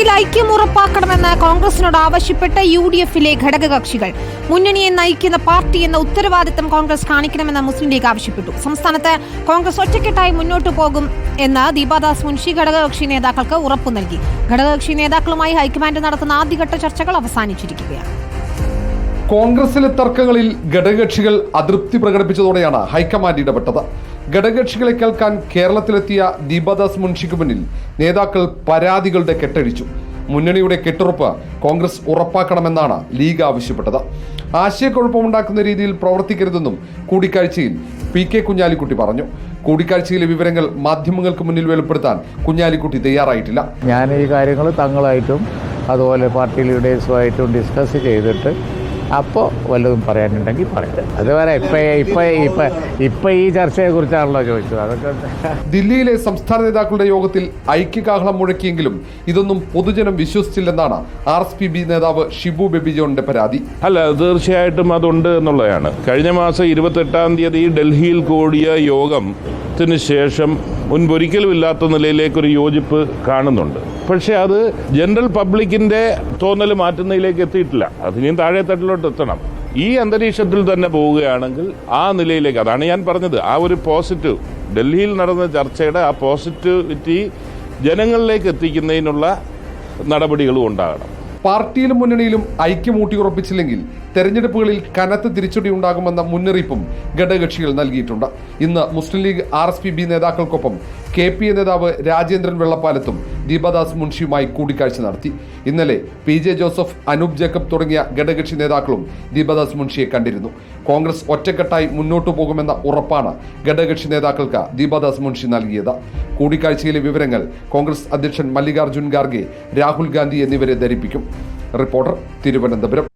പാർട്ടിയിൽ ഐക്യം ഉറപ്പാക്കണമെന്ന് കോൺഗ്രസിനോട് ആവശ്യപ്പെട്ട് യു ഡി എഫിലെ ഘടകകക്ഷികൾ. മുന്നണിയെ നയിക്കുന്ന പാർട്ടി എന്ന ഉത്തരവാദിത്തം കോൺഗ്രസ് കാണിക്കണമെന്ന് മുസ്ലിം ലീഗ് ആവശ്യപ്പെട്ടു. സംസ്ഥാനത്ത് കോൺഗ്രസ് ഒറ്റക്കെട്ടായി മുന്നോട്ടു പോകും എന്ന് ദീപാദാസ് മുൻഷി ഘടകകക്ഷി നേതാക്കൾക്ക് ഉറപ്പ് നൽകി. ഘടകകക്ഷി നേതാക്കളുമായി ഹൈക്കമാൻഡ് നടത്തുന്ന ആദ്യഘട്ട ചർച്ചകൾ അവസാനിച്ചിരിക്കുകയാണ്. കോൺഗ്രസിലെ തർക്കങ്ങളിൽ ഘടകകക്ഷികൾ അതൃപ്തി പ്രകടിപ്പിച്ചതോടെയാണ് ഹൈക്കമാൻഡ് ഇടപെട്ടത്. ഘടകകക്ഷികളെ കേൾക്കാൻ കേരളത്തിലെത്തിയ ദീപദാസ് മുൻഷിക്ക് മുന്നിൽ നേതാക്കൾ പരാതികളുടെ കെട്ടഴിച്ചു. മുന്നണിയുടെ കെട്ടുറപ്പ് കോൺഗ്രസ് ഉറപ്പാക്കണമെന്നാണ് ലീഗ് ആവശ്യപ്പെട്ടത്. ആശയക്കുഴപ്പമുണ്ടാക്കുന്ന രീതിയിൽ പ്രവർത്തിക്കരുതെന്നും കൂടിക്കാഴ്ചയിൽ പി കെ കുഞ്ഞാലിക്കുട്ടി പറഞ്ഞു. കൂടിക്കാഴ്ചയിലെ വിവരങ്ങൾ മാധ്യമങ്ങൾക്ക് മുന്നിൽ വെളിപ്പെടുത്താൻ കുഞ്ഞാലിക്കുട്ടി തയ്യാറായിട്ടില്ല. ഞാൻ ഈ കാര്യങ്ങൾ തങ്ങളായിട്ടും അതുപോലെ പാർട്ടി ലീഡേഴ്സുമായിട്ടും ഡിസ്കസ് ചെയ്തിട്ട് അപ്പോൾ വല്ലതും പറയാനുണ്ടെങ്കിൽ പറയാം അതുപോലെ ഇപ്പം ഇപ്പം ഇപ്പം ഇപ്പം ഈ ചർച്ചയെക്കുറിച്ചാണല്ലോ ചോദിച്ചത്. അതൊക്കെ ദില്ലിയിലെ സംസ്ഥാന നേതാക്കളുടെ യോഗത്തിൽ ഐക്യകാഹളം മുഴക്കിയെങ്കിലും ഇതൊന്നും പൊതുജനം വിശ്വസിച്ചില്ലെന്നാണ് ആർ എസ് പി ബി നേതാവ് ഷിബു ബെബി ജോണിന്റെ പരാതി. അല്ല തീർച്ചയായിട്ടും അതുണ്ട് എന്നുള്ളതാണ്. കഴിഞ്ഞ മാസം ഇരുപത്തെട്ടാം തീയതി ഡൽഹിയിൽ കൂടിയ യോഗത്തിന് ശേഷം മുൻപൊരിക്കലും ഇല്ലാത്ത നിലയിലേക്കൊരു യോജിപ്പ് കാണുന്നുണ്ട്. പക്ഷേ അത് ജനറൽ പബ്ലിക്കിന്റെ തോന്നൽ മാറ്റുന്നതിലേക്ക് എത്തിയിട്ടില്ല. അതിനെയും താഴെ തട്ടിലോട്ട് എത്തണം. ഈ അന്തരീക്ഷത്തിൽ തന്നെ പോവുകയാണെങ്കിൽ ആ നിലയിലേക്ക് അതാണ് ഞാൻ പറഞ്ഞത് ആ ഒരു പോസിറ്റീവ് ഡൽഹിയിൽ നടന്ന ചർച്ചയുടെ ആ പോസിറ്റിവിറ്റി ജനങ്ങളിലേക്ക് എത്തിക്കുന്നതിനുള്ള നടപടികളും ഉണ്ടാകണം. പാർട്ടിയിലും മുന്നണിയിലും ഐക്യമൂട്ടിയുറപ്പിച്ചില്ലെങ്കിൽ തെരഞ്ഞെടുപ്പുകളിൽ കനത്ത തിരിച്ചടി ഉണ്ടാകുമെന്ന മുന്നറിയിപ്പും ഘടകകക്ഷികൾ നൽകിയിട്ടുണ്ട്. ഇന്ന് മുസ്ലിം ലീഗ് ആർ നേതാക്കൾക്കൊപ്പം കെ പി എ നേതാവ് രാജേന്ദ്രൻ വെള്ളപ്പാലത്തും ദീപദാസ് മുൻഷിയുമായി കൂടിക്കാഴ്ച നടത്തി. ഇന്നലെ P J Joseph Anoop Jacob തുടങ്ങിയ ഘടകക്ഷി നേതാക്കളും ദീപദാസ് മുൻഷിയെ കണ്ടിരുന്നു. കോൺഗ്രസ് ഒറ്റക്കെട്ടായി മുന്നോട്ടു പോകുമെന്ന ഉറപ്പാണ് ഘടകക്ഷി നേതാക്കൾക്ക് ദീപദാസ് മുൻഷി നൽകിയത്. കൂടിക്കാഴ്ചയിലെ വിവരങ്ങൾ കോൺഗ്രസ് അധ്യക്ഷൻ മല്ലികാർജുൻ ഖാർഗെ രാഹുൽ ഗാന്ധി എന്നിവരെ ധരിപ്പിക്കും. റിപ്പോർട്ടർ തിരുവനന്തപുരം.